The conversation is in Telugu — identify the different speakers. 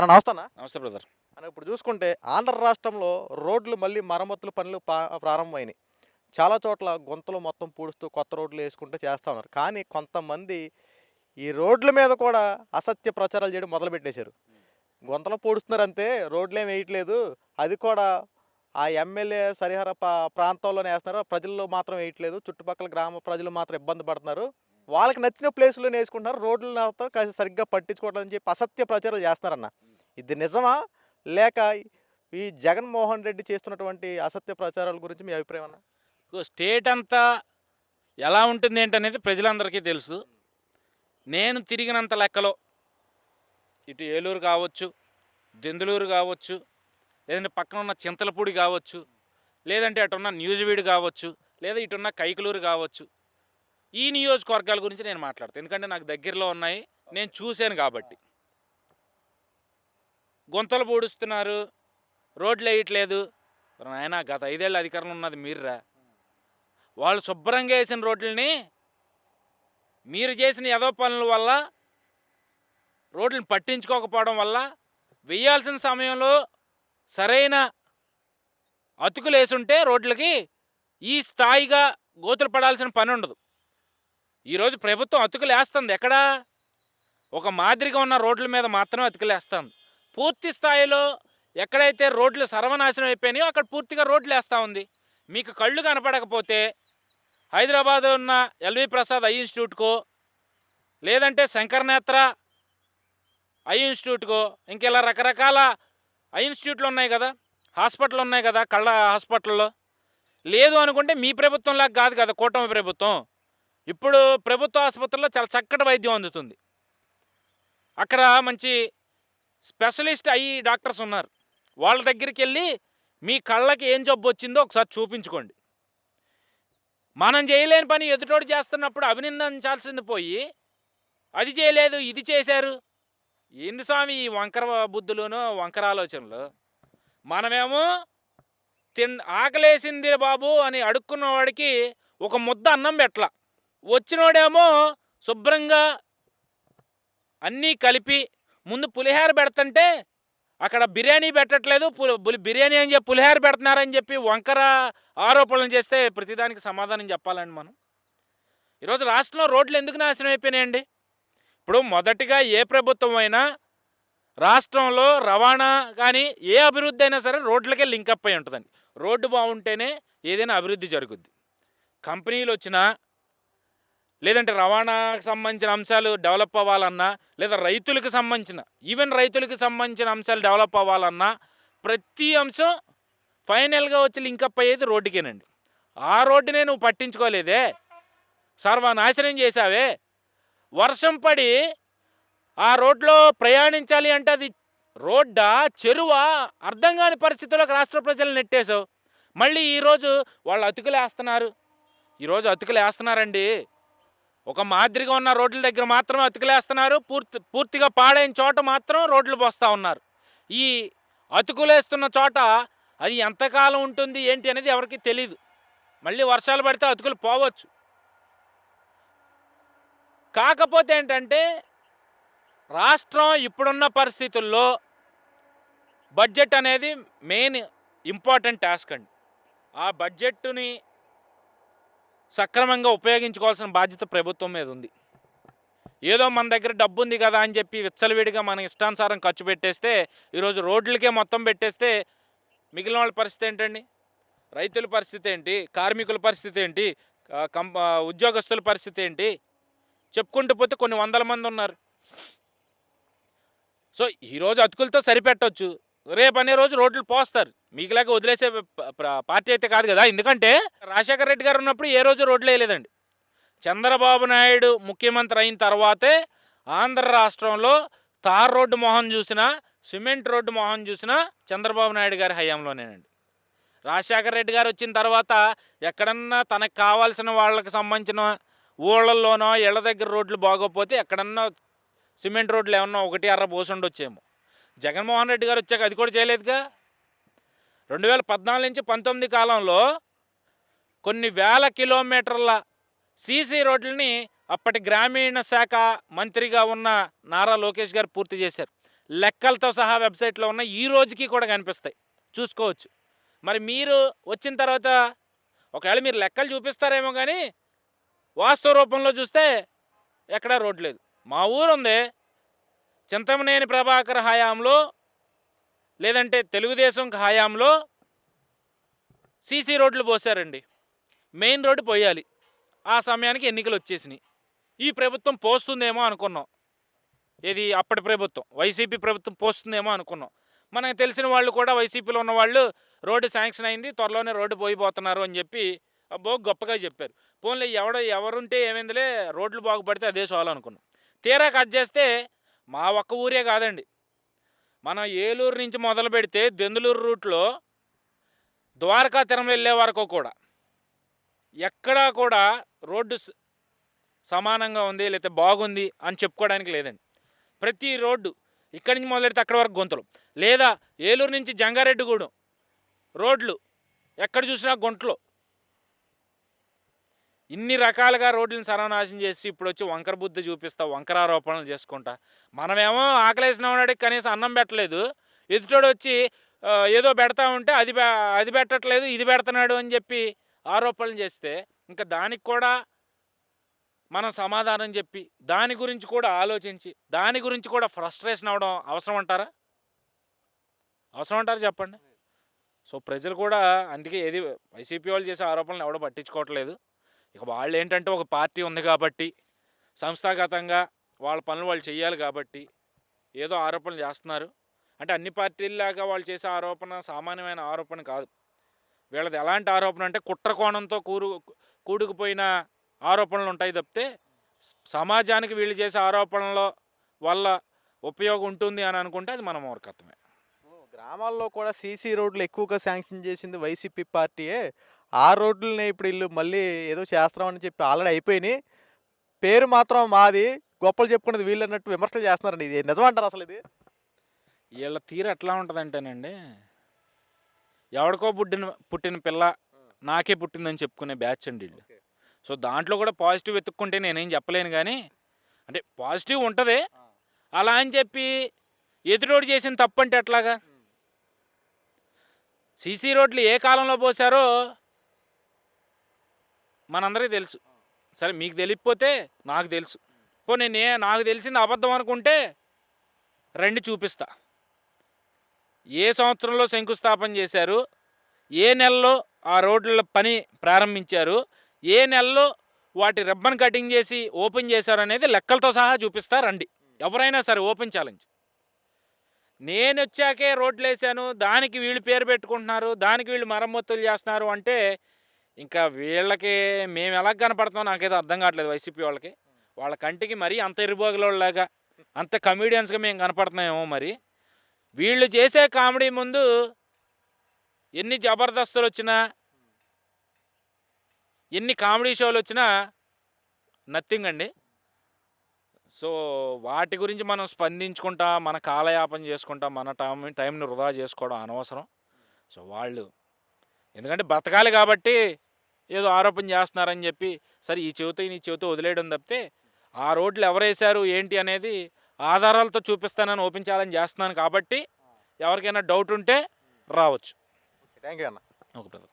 Speaker 1: అన్న నమస్తేనా
Speaker 2: నమస్తే బ్రదర్.
Speaker 1: అని ఇప్పుడు చూసుకుంటే ఆంధ్ర రాష్ట్రంలో రోడ్లు మళ్ళీ మరమ్మతుల పనులు ప్రారంభమైనాయి. చాలా చోట్ల గుంతలు మొత్తం పూడుస్తూ కొత్త రోడ్లు వేసుకుంటే చేస్తా ఉన్నారు. కానీ కొంతమంది ఈ రోడ్ల మీద కూడా అసత్య ప్రచారాలు చేయడం మొదలుపెట్టేశారు. గుంతలు పూడుస్తున్నారు అంతే రోడ్లు వేయట్లేదు. అది కూడా ఆ ఎమ్మెల్యే సరిహర ప్రాంతంలోనే వేస్తున్నారు. ప్రజల్లో మాత్రం వేయట్లేదు. చుట్టుపక్కల గ్రామ ప్రజలు మాత్రం ఇబ్బంది పడుతున్నారు. వాళ్ళకి నచ్చిన ప్లేస్లో వేసుకుంటున్నారు రోడ్లతో సరిగ్గా పట్టించుకోవడం అని చెప్పి అసత్య ప్రచారం చేస్తున్నారన్న. ఇది నిజమా? లేక ఈ జగన్మోహన్ రెడ్డి చేస్తున్నటువంటి అసత్య ప్రచారాల గురించి మీ అభిప్రాయం అన్న
Speaker 2: స్టేట్ అంతా ఎలా ఉంటుంది ఏంటనేది ప్రజలందరికీ తెలుసు. నేను తిరిగినంత లెక్కలో ఇటు ఏలూరు కావచ్చు దెందులూరు కావచ్చు లేదంటే పక్కన ఉన్న చింతలపూడి కావచ్చు లేదంటే అటున్న న్యూజివీడు కావచ్చు లేదా ఇటున్న కైకలూరు కావచ్చు ఈ నియోజకవర్గాల గురించి నేను మాట్లాడతాను ఎందుకంటే నాకు దగ్గరలో ఉన్నాయి. నేను చూశాను కాబట్టి. గుంతలు పూడుస్తున్నారు. రోడ్లు వేయట్లేదు. ఆయన గత ఐదేళ్ళ అధికారంలో ఉన్నది మీరురా. వాళ్ళు శుభ్రంగా వేసిన రోడ్లని మీరు చేసిన యదో పనుల వల్ల రోడ్లను పట్టించుకోకపోవడం వల్ల వేయాల్సిన సమయంలో సరైన అతుకులు వేసుంటే రోడ్లకి ఈ స్థాయిగా గోతులు పడాల్సిన పని ఉండదు. ఈరోజు ప్రభుత్వం అతుకులేస్తుంది. ఎక్కడా? ఒక మాదిరిగా ఉన్న రోడ్ల మీద మాత్రమే అతుకులేస్తుంది. పూర్తి స్థాయిలో ఎక్కడైతే రోడ్లు సర్వనాశనం అయిపోయినాయో అక్కడ పూర్తిగా రోడ్లు వేస్తూ ఉంది. మీకు కళ్ళు కనపడకపోతే హైదరాబాద్ ఉన్న ఎల్వి ప్రసాద్ ఐ ఇన్స్టిట్యూట్కో లేదంటే శంకరనేత్ర ఐ ఇన్స్టిట్యూట్కో ఇంకెలా రకరకాల ఐ ఇన్స్టిట్యూట్లు ఉన్నాయి కదా? హాస్పిటల్ ఉన్నాయి కదా? కళ్ళ హాస్పిటల్లో. లేదు అనుకుంటే మీ ప్రభుత్వంలాగా కాదు కదా? కూటమి ప్రభుత్వం. ఇప్పుడు ప్రభుత్వ ఆసుపత్రిలో చాలా చక్కటి వైద్యం అందుతుంది. అక్కడ మంచి స్పెషలిస్ట్ అయ్యి డాక్టర్స్ ఉన్నారు. వాళ్ళ దగ్గరికి వెళ్ళి మీ కళ్ళకి ఏం జబ్బు వచ్చిందో ఒకసారి చూపించుకోండి. మనం చేయలేని పని ఎదుటోడు చేస్తున్నప్పుడు అభినందించాల్సింది పోయి అది చేయలేదు ఇది చేశారు. ఏంది స్వామి ఈ వంకర బుద్ధులును వంకర ఆలోచనలు? మనమేమో తిన్ ఆకలేసింది బాబు అని అడుక్కున్నవాడికి ఒక ముద్ద అన్నం పెట్టలా. వచ్చినోడేమో శుభ్రంగా అన్నీ కలిపి ముందు పులిహార పెడతంటే అక్కడ బిర్యానీ పెట్టట్లేదు. పులి బిర్యానీ అని చెప్పి పులిహార పెడుతున్నారని చెప్పి వంకర ఆరోపణలు చేస్తే ప్రతిదానికి సమాధానం చెప్పాలండి మనం. ఈరోజు రాష్ట్రంలో రోడ్లు ఎందుకు నాశనం అయిపోయినాయండి? ఇప్పుడు మొదటిగా ఏ ప్రభుత్వం అయినా రాష్ట్రంలో రవాణా కానీ ఏ అభివృద్ధి అయినా సరే రోడ్లకే లింకప్ అయి ఉంటుందండి. రోడ్డు బాగుంటేనే ఏదైనా అభివృద్ధి జరుగుద్ది. కంపెనీలు వచ్చినా లేదంటే రవాణాకు సంబంధించిన అంశాలు డెవలప్ అవ్వాలన్నా లేదా రైతులకు సంబంధించిన ఈవెన్ రైతులకు సంబంధించిన అంశాలు డెవలప్ అవ్వాలన్నా ప్రతి అంశం ఫైనల్గా వచ్చి లింకప్ అయ్యేది రోడ్డుకేనండి. ఆ రోడ్డునే నువ్వు పట్టించుకోలేదే. సర్వనాశనం చేశావే. వర్షం పడి ఆ రోడ్లో ప్రయాణించాలి అంటే అది రోడ్డా చెరువా? అర్థం కాని పరిస్థితుల్లోకి రాష్ట్ర ప్రజలు నెట్టేశావు. మళ్ళీ ఈరోజు వాళ్ళు అతుకులేస్తున్నారు. ఈరోజు అతుకులేస్తున్నారండి. ఒక మాదిరిగా ఉన్న రోడ్ల దగ్గర మాత్రం అతుకులేస్తున్నారు. పూర్తి పూర్తిగా పాడైన చోట మాత్రం రోడ్లు పోస్తూ ఉన్నారు. ఈ అతుకులేస్తున్న చోట అది ఎంతకాలం ఉంటుంది ఏంటి అనేది ఎవరికి తెలియదు మళ్ళీ వర్షాలు పడితే అతుకులు పోవచ్చు. కాకపోతే ఏంటంటే రాష్ట్రం ఇప్పుడున్న పరిస్థితుల్లో బడ్జెట్ అనేది మెయిన్ ఇంపార్టెంట్ టాస్క్ అండి. ఆ బడ్జెట్ని సక్రమంగా ఉపయోగించుకోవాల్సిన బాధ్యత ప్రభుత్వం మీద ఉంది. ఏదో మన దగ్గర డబ్బు ఉంది కదా అని చెప్పి విచ్చలవిడిగా మన ఇష్టానుసారం ఖర్చు పెట్టేస్తే ఈరోజు రోడ్లకే మొత్తం పెట్టేస్తే మిగిలిన వాళ్ళ పరిస్థితి ఏంటండి? రైతుల పరిస్థితి ఏంటి? కార్మికుల పరిస్థితి ఏంటి? కంప ఉద్యోగస్తుల పరిస్థితి ఏంటి? చెప్పుకుంటూ పోతే కొన్ని వందల మంది ఉన్నారు. సో ఈరోజు అతుకులతో సరిపెట్టవచ్చు రేపు అనే రోజు రోడ్లు పోస్తారు. మీకులాగా వదిలేసే పార్టీ అయితే కాదు కదా. ఎందుకంటే రాజశేఖర రెడ్డి గారు ఉన్నప్పుడు ఏ రోజు రోడ్లు వేయలేదండి. చంద్రబాబు నాయుడు ముఖ్యమంత్రి అయిన తర్వాతే ఆంధ్ర రాష్ట్రంలో తార్ రోడ్డు మొహం చూసినా సిమెంట్ రోడ్డు మొహం చూసినా చంద్రబాబు నాయుడు గారి హయాంలోనేనండి. రాజశేఖర రెడ్డి గారు వచ్చిన తర్వాత ఎక్కడన్నా తనకు కావాల్సిన వాళ్ళకి సంబంధించిన ఊళ్ళల్లోనో ఇళ్ళ దగ్గర రోడ్లు బాగోకపోతే ఎక్కడన్నా సిమెంట్ రోడ్లు ఏమన్నా ఒకటి అర్ర పోసి ఉండొచ్చేమో జగన్మోహన్ రెడ్డి గారు వచ్చాక అది కూడా చేయలేదుగా? రెండు వేల పద్నాలుగు నుంచి పంతొమ్మిది కాలంలో కొన్ని వేల కిలోమీటర్ల సీసీ రోడ్లని అప్పటి గ్రామీణ శాఖ మంత్రిగా ఉన్న నారా లోకేష్ గారు పూర్తి చేశారు. లెక్కలతో సహా వెబ్సైట్లో ఉన్న ఈ రోజుకి కూడా కనిపిస్తాయి. చూసుకోవచ్చు. మరి మీరు వచ్చిన తర్వాత ఒకవేళ మీరు లెక్కలు చూపిస్తారేమో కానీ వాస్తవ రూపంలో చూస్తే ఎక్కడా రోడ్ లేదు. మా ఊరు ఉంది చింతమనేని ప్రభాకర్ హయాంలో లేదంటే తెలుగుదేశం హయాంలో సీసీ రోడ్లు పోసారండి మెయిన్ రోడ్డు పోయాలి. ఆ సమయానికి ఎన్నికలు వచ్చేసినాయి. ఈ ప్రభుత్వం పోస్తుందేమో అనుకున్నాం. ఇది అప్పటి ప్రభుత్వం? వైసీపీ ప్రభుత్వం పోస్తుందేమో అనుకున్నాం. మనకు తెలిసిన వాళ్ళు కూడా వైసీపీలో ఉన్న వాళ్ళు రోడ్డు శాంక్షన్ అయింది త్వరలోనే రోడ్డు పోయిపోతున్నారు అని చెప్పి అబ్బో గొప్పగా చెప్పారు. పోన్లే ఎవడో ఎవరుంటే ఏమైందిలే రోడ్లు బాగుపడితే అదే చాలు అనుకున్నాం. తీరా కట్ చేస్తే మా ఒక్క ఊరే కాదండి. మనం ఏలూరు నుంచి మొదలు పెడితే దెందులూరు రూట్లో ద్వారకా తిరుమల వెళ్ళే వరకు కూడా ఎక్కడా కూడా రోడ్డు స- సమానంగా ఉంది లేకపోతే బాగుంది అని చెప్పుకోవడానికి లేదండి. ప్రతి రోడ్డు ఇక్కడి నుంచి మొదలెడితే అక్కడి వరకు గుంతలు. లేదా ఏలూరు నుంచి జంగారెడ్డిగూడెం రోడ్లు ఎక్కడ చూసినా గుంటలు. ఇన్ని రకాలుగా రోడ్లను సర్వనాశం చేసి ఇప్పుడు వచ్చి వంకర బుద్ధి చూపిస్తా వంకర ఆరోపణలు చేసుకుంటా. మనమేమో ఆకలేసిన వాడికి కనీసం అన్నం పెట్టలేదు. ఎదుటోడు వచ్చి ఏదో పెడతా ఉంటే అది అది పెట్టట్లేదు ఇది పెడుతున్నాడు అని చెప్పి ఆరోపణలు చేస్తే ఇంకా దానికి కూడా మనం సమాధానం చెప్పి దాని గురించి కూడా ఆలోచించి దాని గురించి కూడా ఫ్రస్ట్రేషన్ అవ్వడం అవసరం అంటారా? అవసరం అంటారా చెప్పండి? సో ప్రజలు కూడా అందుకే ఏది వైసీపీ వాళ్ళు చేసే ఆరోపణలు ఎవడో పట్టించుకోవట్లేదు. ఇక వాళ్ళు ఏంటంటే ఒక పార్టీ ఉంది కాబట్టి సంస్థాగతంగా వాళ్ళ పనులు వాళ్ళు చేయాలి కాబట్టి ఏదో ఆరోపణలు చేస్తున్నారు. అంటే అన్ని పార్టీల్లాగా వాళ్ళు చేసే ఆరోపణ సామాన్యమైన ఆరోపణ కాదు. వీళ్ళది ఎలాంటి ఆరోపణ అంటే కుట్ర కోణంతో కూరు కూడుకుపోయిన ఆరోపణలు ఉంటాయి తప్పితే సమాజానికి వీళ్ళు చేసే ఆరోపణల వల్ల ఉపయోగం ఉంటుంది అని అనుకుంటే అది మన మూర్ఖత్వమే.
Speaker 1: గ్రామాల్లో కూడా సీసీ రోడ్లు ఎక్కువగా శాంక్షన్ చేసింది వైసీపీ పార్టీయే. ఆ రోడ్లని ఇప్పుడు వీళ్ళు మళ్ళీ ఏదో చేస్తామని చెప్పి ఆల్రెడీ అయిపోయినాయి. పేరు మాత్రం మాది గొప్పలు చెప్పుకునేది వీళ్ళు అన్నట్టు విమర్శలు చేస్తున్నారండి. ఇది నిజమంటారు అసలు ఇది?
Speaker 2: వీళ్ళ తీరు ఎట్లా ఉంటుందంటేనండి ఎవడికో పుట్టిన పుట్టిన పిల్ల నాకే పుట్టిందని చెప్పుకునే బ్యాచ్ అండి వీళ్ళు. సో దాంట్లో కూడా పాజిటివ్ వెతుక్కుంటే నేనేం చెప్పలేను కానీ అంటే పాజిటివ్ ఉంటుంది. అలా అని చెప్పి ఎదురోడు చేసిన తప్పు అంటే ఎట్లాగా సీసీ రోడ్లు ఏ కాలంలో పోసారో మనందరికీ తెలుసు. సరే మీకు తెలియకపోతే నాకు తెలుసు. పో నేను నాకు తెలిసింది అబద్ధం అనుకుంటే రండి చూపిస్తా. ఏ సంవత్సరంలో శంకుస్థాపన చేశారు? ఏ నెలలో ఆ రోడ్ల పని ప్రారంభించారు? ఏ నెలలో వాటి రిబ్బన్ కటింగ్ చేసి ఓపెన్ చేశారు అనేది లెక్కలతో సహా చూపిస్తా రండి. ఎవరైనా సరే ఓపెన్ ఛాలెంజ్. నేను వచ్చాకే రోడ్లు వేసాను దానికి వీళ్ళు పేరు పెట్టుకుంటున్నారు దానికి వీళ్ళు మరమ్మతులు చేస్తున్నారు అంటే ఇంకా వీళ్ళకి మేము ఎలా కనపడతాం నాకైతే అర్థం కావట్లేదు వైసీపీ వాళ్ళకి. వాళ్ళ కంటికి మరీ అంత ఇరుబోగులలాగా అంత కమీడియన్స్గా మేము కనపడుతున్నామేమో మరి. వీళ్ళు చేసే కామెడీ ముందు ఎన్ని జబర్దస్తులు వచ్చినా ఎన్ని కామెడీ షోలు వచ్చినా నథింగ్ అండి. సో వాటి గురించి మనం స్పందించుకుంటా మన కాలయాపన చేసుకుంటా మన టైం టైంని వృధా చేసుకోవడం అనవసరం. సో వాళ్ళు ఎందుకంటే బతకాలి కాబట్టి ఏదో ఆరోపణ చేస్తున్నారని చెప్పి సరే ఈ చెవితో ఈ చెవితో వదిలేయడం తప్పితే ఆ రోడ్లు ఎవరేశారు ఏంటి అనేది ఆధారాలతో చూపిస్తానని ఓపెన్ ఛాలెంజ్ చేస్తున్నాను కాబట్టి ఎవరికైనా డౌట్ ఉంటే రావచ్చు.
Speaker 1: థ్యాంక్ యూ అన్న.
Speaker 2: బ్రదర్.